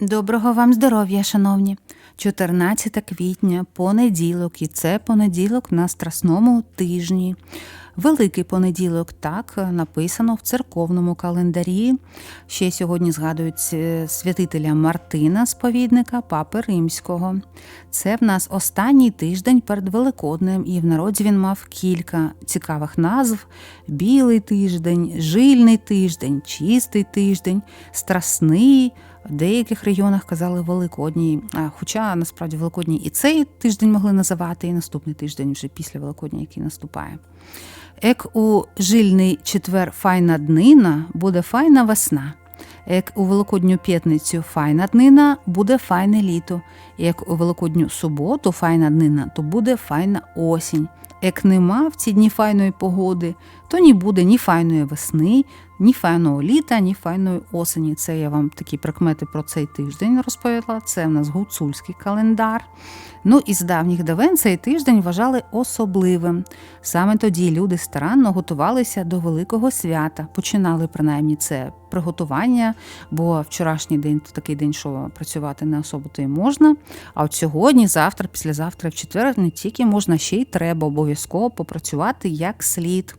Доброго вам здоров'я, шановні. 14 квітня, понеділок, і це понеділок на страсному тижні. Великий понеділок, так написано в церковному календарі. Ще сьогодні згадують е, святителя Мартина, сповідника Папи Римського. Це в нас останній тиждень перед Великоднем, і в народі він мав кілька цікавих назв: білий тиждень, жильний тиждень, чистий тиждень, страсний. В деяких регіонах казали Великодній, хоча насправді Великодній і цей тиждень могли називати, і наступний тиждень вже після Великодня, який наступає. Як у жильний четвер файна днина, буде файна весна. Як у Великодню п'ятницю файна днина, буде файне літо. Як у Великодню суботу файна днина, то буде файна осінь. Як нема в ці дні файної погоди, то ні буде ні файної весни, ні файного літа, ні файної осені. Це я вам такі прикмети про цей тиждень розповіла. Це в нас гуцульський календар. Ну і з давніх давен цей тиждень вважали особливим. Саме тоді люди старанно готувалися до великого свята, починали принаймні це приготування, бо вчорашній день то такий день, що працювати не особо то й можна. А от сьогодні, завтра, післязавтра, в четвер не тільки можна, ще й треба обов'язково попрацювати як слід.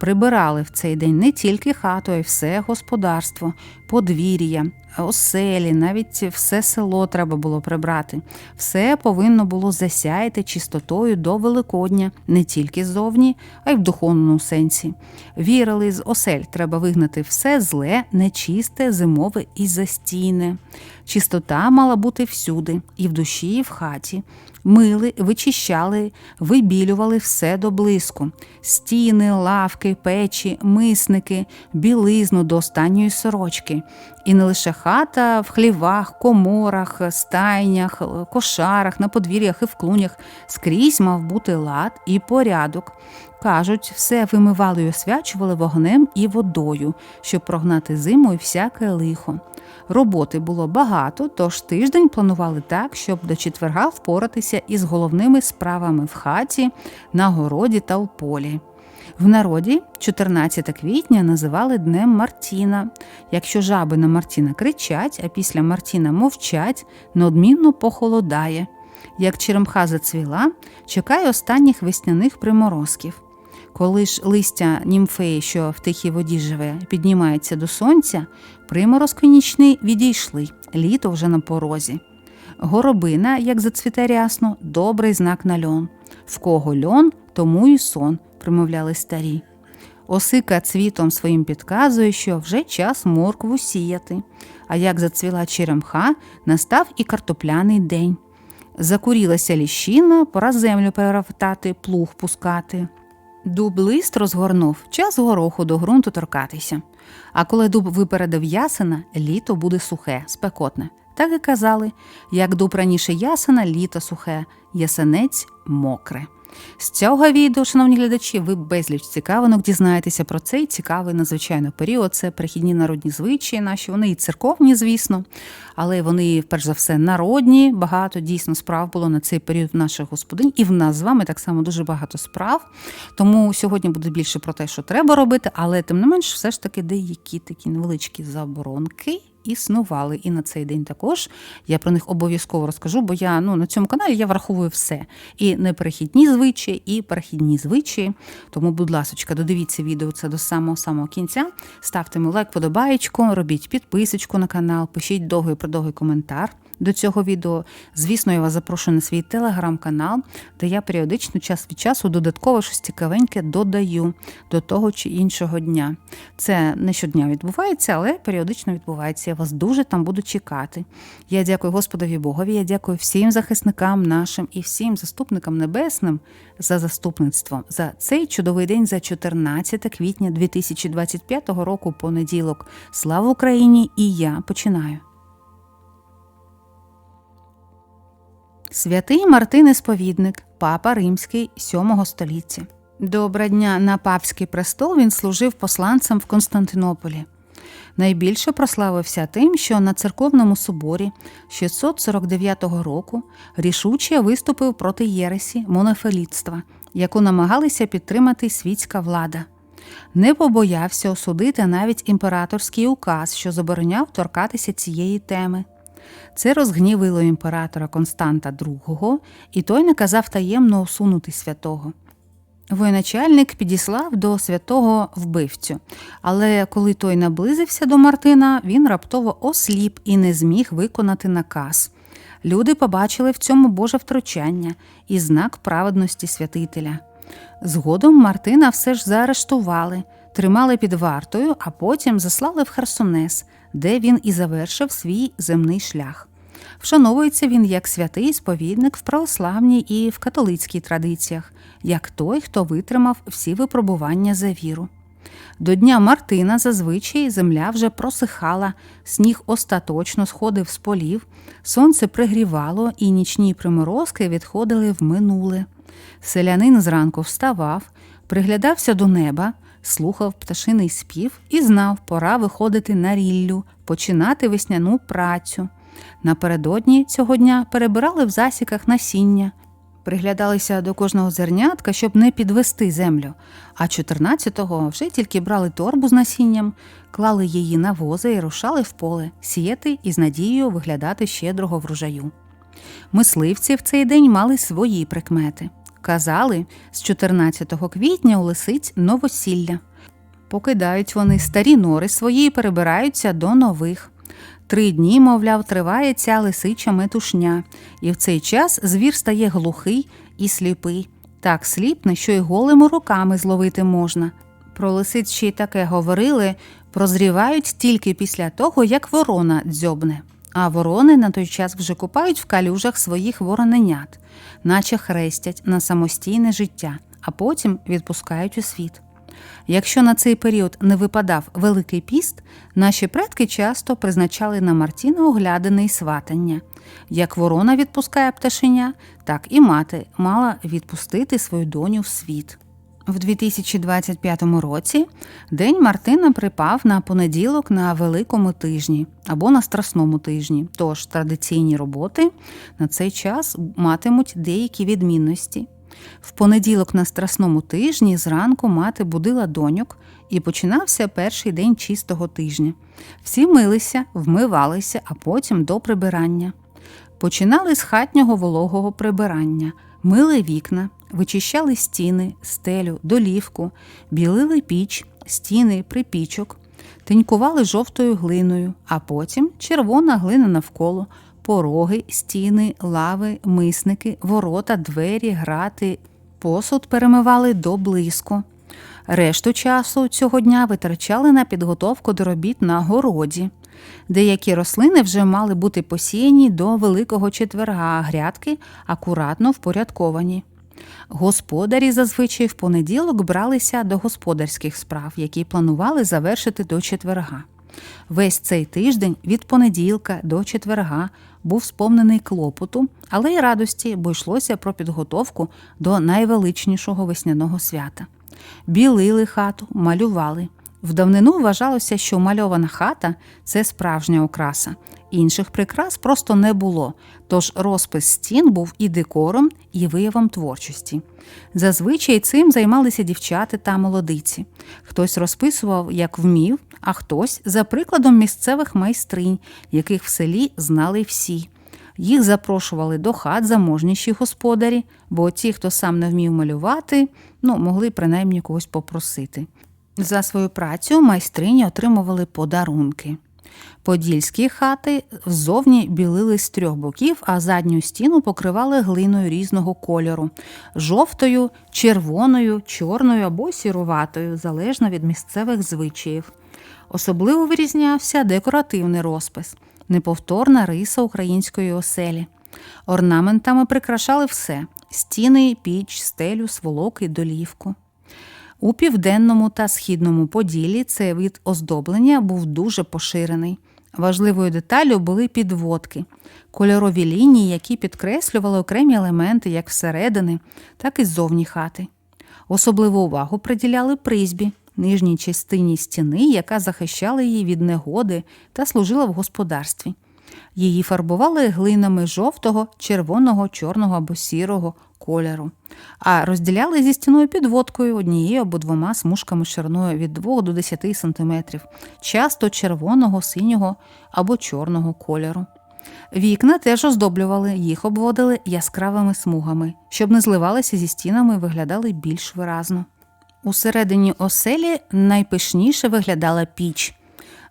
Прибирали в цей день не тільки хату, а й все господарство, подвір'я, оселі, навіть все село треба було прибрати. Все повинно було засяяти чистотою до Великодня, не тільки ззовні, а й в духовному сенсі. Вірили, з осель треба вигнати все зле, нечисте, зимове і застійне. Чистота мала бути всюди, і в душі, і в хаті. Мили, вичищали, вибілювали все до блиску: стіни, лавки, печі, мисники, білизну до останньої сорочки. І не лише хата в хлівах, коморах, стайнях, кошарах, на подвір'ях і в клунях скрізь мав бути лад і порядок. Кажуть, все вимивали й освячували вогнем і водою, щоб прогнати зиму і всяке лихо. Роботи було багато, тож тиждень планували так, щоб до четверга впоратися із головними справами в хаті, на городі та в полі. В народі 14 квітня називали Днем Мартіна. Якщо жаби на Мартіна кричать, а після Мартіна мовчать, неодмінно похолодає. Як черемха зацвіла, чекає останніх весняних приморозків. Коли ж листя німфеї, що в тихій воді живе, піднімається до сонця, приморозки нічний відійшли, літо вже на порозі. Горобина, як зацвіте рясно, добрий знак на льон. В кого льон, тому і сон, примовляли старі. Осика цвітом своїм підказує, що вже час моркву сіяти. А як зацвіла черемха, настав і картопляний день. Закурілася ліщина, пора землю переравтати, плуг пускати. Дуб лист розгорнув, час гороху до ґрунту торкатися. А коли дуб випередив ясена, літо буде сухе, спекотне. Так і казали, як дуб раніше ясена, літо сухе, ясенець мокре. З цього відео, шановні глядачі, ви безліч цікавинок дізнаєтеся про цей цікавий надзвичайно період. Це перехідні народні звичаї наші, вони і церковні, звісно, але вони, перш за все, народні. Багато дійсно справ було на цей період в наших господинь, і в нас з вами так само дуже багато справ. Тому сьогодні буде більше про те, що треба робити, але тим не менш, все ж таки деякі такі невеличкі заборонки існували. І на цей день також я про них обов'язково розкажу, бо я ну на цьому каналі я враховую все. І неперехідні звичаї, і перехідні звичаї. Тому, будь ласка, додивіться відео це до самого самого кінця. Ставте мені лайк, подобаєчку, робіть підписочку на канал, пишіть довгий продовгий коментар. До цього відео, звісно, я вас запрошую на свій телеграм-канал, де я періодично час від часу додатково щось цікавеньке додаю до того чи іншого дня. Це не щодня відбувається, але періодично відбувається. Я вас дуже там буду чекати. Я дякую Господові Богові, я дякую всім захисникам нашим і всім заступникам небесним за заступництво за цей чудовий день за 14 квітня 2025 року, понеділок. Слава Україні! І я починаю. Святий Мартин Сповідник, папа римський 7 століття. Добра дня на папський престол він служив посланцем в Константинополі. Найбільше прославився тим, що на церковному соборі 649 року рішуче виступив проти Єресі монофелітства, яку намагалися підтримати світська влада. Не побоявся осудити навіть імператорський указ, що забороняв торкатися цієї теми. Це розгнівило імператора Константа II, і той наказав таємно усунути святого. Воєначальник підіслав до святого вбивцю, але коли той наблизився до Мартина, він раптово осліп і не зміг виконати наказ. Люди побачили в цьому Боже втручання і знак праведності святителя. Згодом Мартина все ж заарештували, тримали під вартою, а потім заслали в Херсонес, де він і завершив свій земний шлях. Вшановується він як святий сповідник в православній і в католицькій традиціях, як той, хто витримав всі випробування за віру. До дня Мартина зазвичай земля вже просихала, сніг остаточно сходив з полів, сонце пригрівало, і нічні приморозки відходили в минуле. Селянин зранку вставав, приглядався до неба, слухав пташиний спів і знав, пора виходити на ріллю, починати весняну працю. Напередодні цього дня перебирали в засіках насіння, приглядалися до кожного зернятка, щоб не підвести землю. А 14-го вже тільки брали торбу з насінням, клали її на вози і рушали в поле, сіяти і з надією виглядати щедрого врожаю. Мисливці в цей день мали свої прикмети. Казали, з 14 квітня у лисиць новосілля. Покидають вони старі нори свої і перебираються до нових. Три дні, мовляв, триває ця лисича метушня, і в цей час звір стає глухий і сліпий. Так сліпне, що й голими руками зловити можна. Про лисиць ще й таке говорили, прозрівають тільки після того, як ворона дзьобне. А ворони на той час вже купають в калюжах своїх вороненят, наче хрестять на самостійне життя, а потім відпускають у світ. Якщо на цей період не випадав Великий піст, наші предки часто призначали на Мартіна оглядини й сватання. Як ворона відпускає пташеня, так і мати мала відпустити свою доню в світ. В 2025 році День Мартина припав на понеділок на Великому тижні або на Страсному тижні, тож традиційні роботи на цей час матимуть деякі відмінності. В понеділок на страсному тижні зранку мати будила доньок і починався перший день чистого тижня. Всі милися, вмивалися, а потім до прибирання. Починали з хатнього вологого прибирання, мили вікна, вичищали стіни, стелю, долівку, білили піч, стіни, припічок, тинькували жовтою глиною, а потім червона глина навколо пороги, стіни, лави, мисники, ворота, двері, грати, посуд перемивали до блиску. Решту часу цього дня витрачали на підготовку до робіт на городі. Деякі рослини вже мали бути посіяні до Великого четверга, а грядки акуратно впорядковані. Господарі зазвичай в понеділок бралися до господарських справ, які планували завершити до четверга. Весь цей тиждень від понеділка до четверга був сповнений клопоту, але й радості, бо йшлося про підготовку до найвеличнішого весняного свята. Білили хату, малювали. В давнину вважалося, що мальована хата це справжня окраса. Інших прикрас просто не було, тож розпис стін був і декором, і виявом творчості. Зазвичай цим займалися дівчата та молодиці. Хтось розписував, як вмів, а хтось за прикладом місцевих майстринь, яких в селі знали всі. Їх запрошували до хат заможніші господарі, бо ті, хто сам не вмів малювати, ну, могли принаймні когось попросити. За свою працю майстрині отримували подарунки. Подільські хати ззовні білили з трьох боків, а задню стіну покривали глиною різного кольору жовтою, червоною, чорною або сіруватою, залежно від місцевих звичаїв. Особливо вирізнявся декоративний розпис, неповторна риса української оселі. Орнаментами прикрашали все стіни, піч, стелю, сволоки, долівку. У південному та східному поділі цей вид оздоблення був дуже поширений. Важливою деталлю були підводки, кольорові лінії, які підкреслювали окремі елементи як всередини, так і ззовні хати. Особливу увагу приділяли призьбі, нижній частині стіни, яка захищала її від негоди та служила в господарстві. Її фарбували глинами жовтого, червоного, чорного або сірого кольору, а розділяли зі стіною підводкою однією або двома смужками шириною від 2 до 10 см, часто червоного, синього або чорного кольору. Вікна теж оздоблювали, їх обводили яскравими смугами, щоб не зливалися зі стінами і виглядали більш виразно. Усередині оселі найпишніше виглядала піч.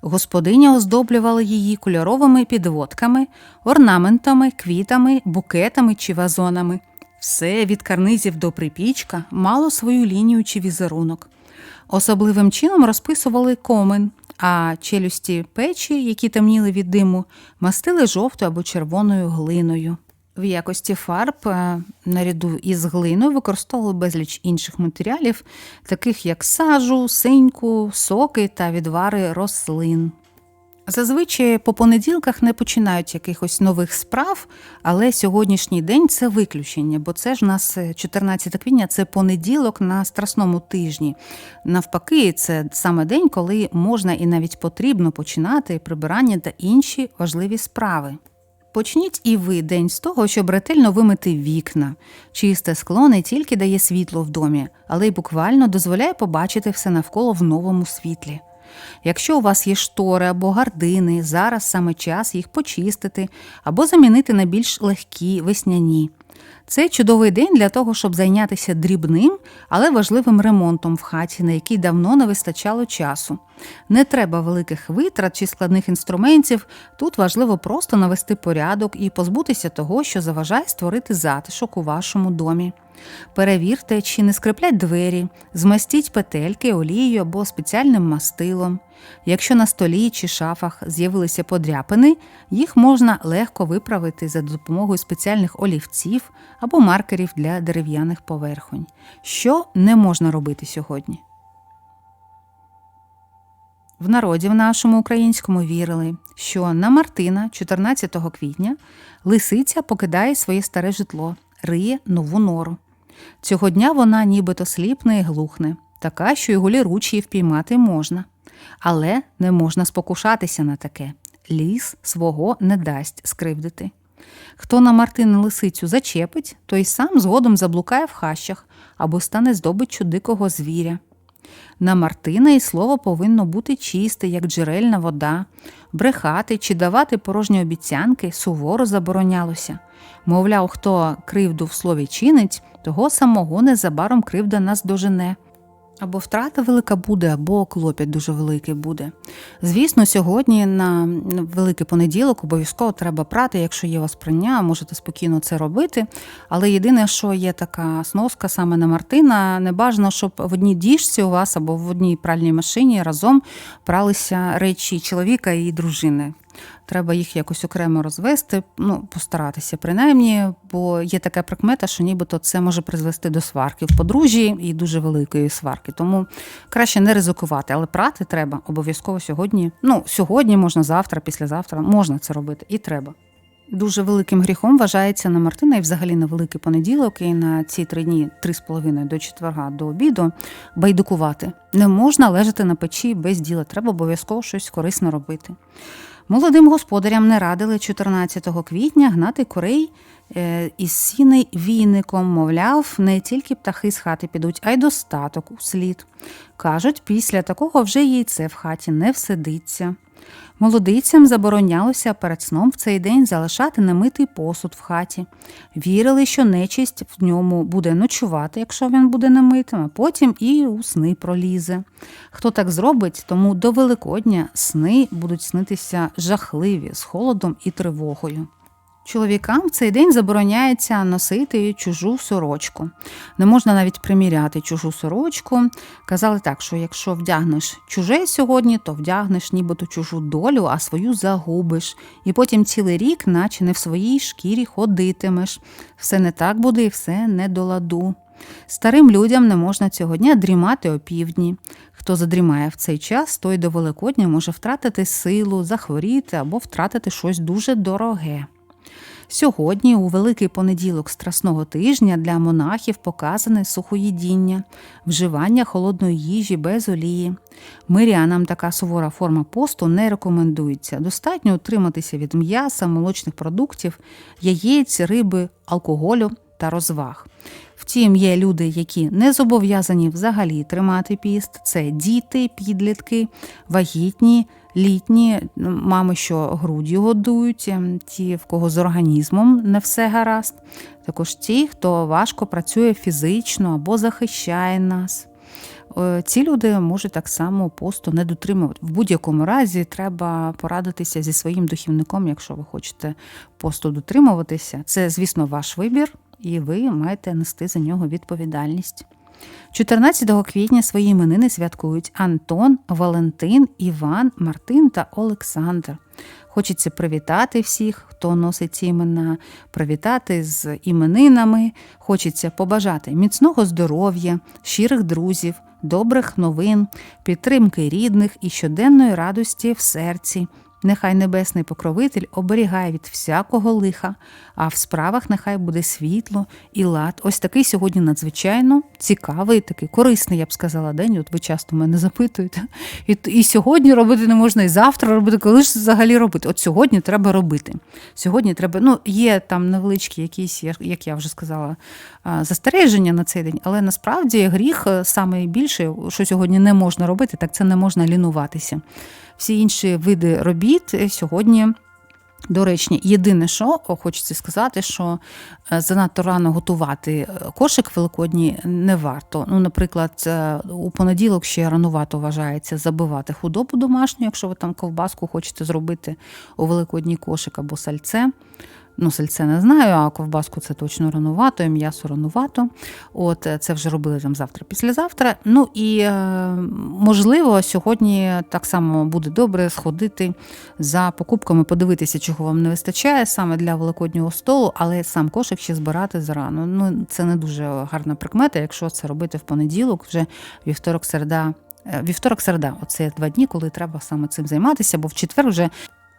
Господиня оздоблювала її кольоровими підводками, орнаментами, квітами, букетами чи вазонами. Все від карнизів до припічка мало свою лінію чи візерунок. Особливим чином розписували комен, а челюсті печі, які темніли від диму, мастили жовтою або червоною глиною. В якості фарб е, наряду із глиною використовували безліч інших матеріалів, таких як сажу, синьку, соки та відвари рослин. Зазвичай по понеділках не починають якихось нових справ, але сьогоднішній день це виключення, бо це ж нас е, 14 квітня, це понеділок на страсному тижні. Навпаки, це саме день, коли можна і навіть потрібно починати прибирання та інші важливі справи. Почніть і ви день з того, щоб ретельно вимити вікна. Чисте скло не тільки дає світло в домі, але й буквально дозволяє побачити все навколо в новому світлі. Якщо у вас є штори або гардини, зараз саме час їх почистити або замінити на більш легкі весняні. Це чудовий день для того, щоб зайнятися дрібним, але важливим ремонтом в хаті, на який давно не вистачало часу. Не треба великих витрат чи складних інструментів. Тут важливо просто навести порядок і позбутися того, що заважає створити затишок у вашому домі. Перевірте, чи не скриплять двері, змастіть петельки олією або спеціальним мастилом. Якщо на столі чи шафах з'явилися подряпини, їх можна легко виправити за допомогою спеціальних олівців або маркерів для дерев'яних поверхонь. Що не можна робити сьогодні? В народі в нашому українському вірили, що на Мартина, 14 квітня, лисиця покидає своє старе житло, риє нову нору. Цього дня вона нібито сліпне і глухне, така, що й голіручі впіймати можна. Але не можна спокушатися на таке. Ліс свого не дасть скривдити. Хто на Мартина лисицю зачепить, той сам згодом заблукає в хащах або стане здобиччю дикого звіря. На Мартина і слово повинно бути чисте, як джерельна вода, брехати чи давати порожні обіцянки суворо заборонялося. Мовляв, хто кривду в слові чинить, того самого незабаром кривда нас дожене. Або втрата велика буде, або клопіт дуже великий буде. Звісно, сьогодні на великий понеділок обов'язково треба прати, якщо є вас прання, можете спокійно це робити. Але єдине, що є така сноска саме на Мартина, не бажано, щоб в одній діжці у вас або в одній пральній машині разом пралися речі чоловіка і дружини. Треба їх якось окремо розвести, ну постаратися принаймні, бо є така прикмета, що нібито це може призвести до сварки в подружжі і дуже великої сварки. Тому краще не ризикувати, але прати треба обов'язково сьогодні. Ну сьогодні можна завтра, післязавтра можна це робити і треба. Дуже великим гріхом вважається на Мартина і взагалі на великий понеділок, і на ці три дні, три з половиною до четверга до обіду, байдукувати. Не можна лежати на печі без діла, треба обов'язково щось корисне робити. Молодим господарям не радили 14 квітня гнати курей е, із сіней війником, мовляв, не тільки птахи з хати підуть, а й достаток у слід. Кажуть, після такого вже яйце в хаті не всидиться. Молодицям заборонялося перед сном в цей день залишати немитий посуд в хаті. Вірили, що нечисть в ньому буде ночувати, якщо він буде немитим, а потім і у сни пролізе. Хто так зробить, тому до Великодня сни будуть снитися жахливі з холодом і тривогою. Чоловікам в цей день забороняється носити чужу сорочку. Не можна навіть приміряти чужу сорочку. Казали так, що якщо вдягнеш чуже сьогодні, то вдягнеш нібито чужу долю, а свою загубиш. І потім цілий рік, наче не в своїй шкірі ходитимеш. Все не так буде і все не до ладу. Старим людям не можна цього дня дрімати опівдні. Хто задрімає в цей час, той до Великодня може втратити силу, захворіти або втратити щось дуже дороге. Сьогодні, у великий понеділок страсного тижня, для монахів показане сухоїдіння, вживання холодної їжі без олії. Мирянам така сувора форма посту не рекомендується. Достатньо утриматися від м'яса, молочних продуктів, яєць, риби, алкоголю та розваг. Втім, є люди, які не зобов'язані взагалі тримати піст. Це діти, підлітки, вагітні, літні ну, мами, що груддю годують, ем, ті, в кого з організмом не все гаразд. Також ті, хто важко працює фізично або захищає нас. Е, Ці люди можуть так само посту не дотримувати. В будь-якому разі треба порадитися зі своїм духівником, якщо ви хочете посту дотримуватися. Це, звісно, ваш вибір, і ви маєте нести за нього відповідальність. 14 квітня свої іменини святкують Антон, Валентин, Іван, Мартин та Олександр. Хочеться привітати всіх, хто носить ці імена, привітати з іменинами. Хочеться побажати міцного здоров'я, щирих друзів, добрих новин, підтримки рідних і щоденної радості в серці. Нехай небесний покровитель оберігає від всякого лиха, а в справах нехай буде світло і лад. Ось такий сьогодні надзвичайно цікавий, такий корисний, я б сказала, день. От ви часто мене запитуєте. І, і сьогодні робити не можна, і завтра робити. Коли ж взагалі робити? От сьогодні треба робити. Сьогодні треба, ну, є там невеличкі якісь, як- я вже сказала, застереження на цей день, але насправді гріх е, саме що сьогодні не можна робити, так це не можна лінуватися. Всі інші види робіт е, сьогодні доречні. Єдине, що хочеться сказати, що е, занадто рано готувати е, кошик великодній не варто. Ну, наприклад, у понеділок ще ранувато вважається забивати худобу домашню, якщо ви там ковбаску хочете зробити у великодній кошик або сальце. Ну, сальце не знаю, а ковбаску це точно ранувато, і м'ясо ранувато. От е, це вже робили там завтра, післязавтра. Ну і е, можливо, сьогодні так само буде добре сходити за покупками, подивитися, чого вам не вистачає саме для великоднього столу, але сам кошик ще збирати зарано. Ну це не дуже гарна прикмета, якщо це робити в понеділок, вже вівторок, середа. е, Вівторок, середа, оце два дні, коли треба саме цим займатися, бо в четвер вже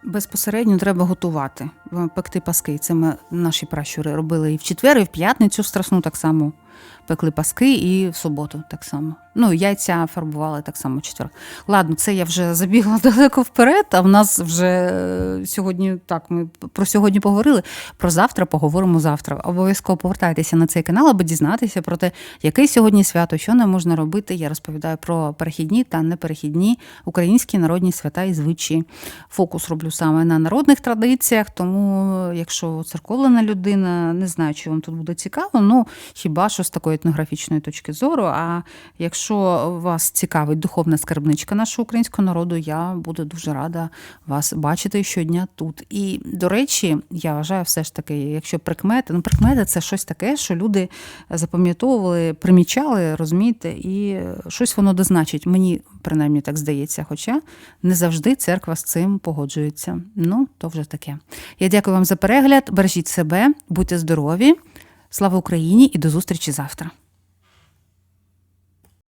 Безпосередньо треба готувати, е, пекти паски. Це ми наші пращури робили і в четвер, і в п'ятницю страсну так само пекли паски, і в суботу так само. Ну, яйця фарбували так само четвер. Ладно, це я вже забігла далеко вперед, а в нас вже е, сьогодні так, ми про сьогодні поговорили. Про завтра поговоримо завтра. Обов'язково повертайтеся на цей канал, аби дізнатися про те, яке сьогодні свято, що не можна робити. Я розповідаю про перехідні та неперехідні українські народні свята і звичаї. Фокус роблю саме на народних традиціях, тому якщо церковлена людина, не знаю, чи вам тут буде цікаво, ну хіба що з такої етнографічної точки зору. А якщо вас цікавить духовна скарбничка нашого українського народу, я буду дуже рада вас бачити щодня тут. І, до речі, я вважаю, все ж таки, якщо прикмети, ну прикмети це щось таке, що люди запам'ятовували, примічали, розумієте, і щось воно дозначить. Мені принаймні так здається, хоча не завжди церква з цим погоджується. Ну, то вже таке. Я дякую вам за перегляд. Бережіть себе, будьте здорові. Слава Україні і до зустрічі завтра.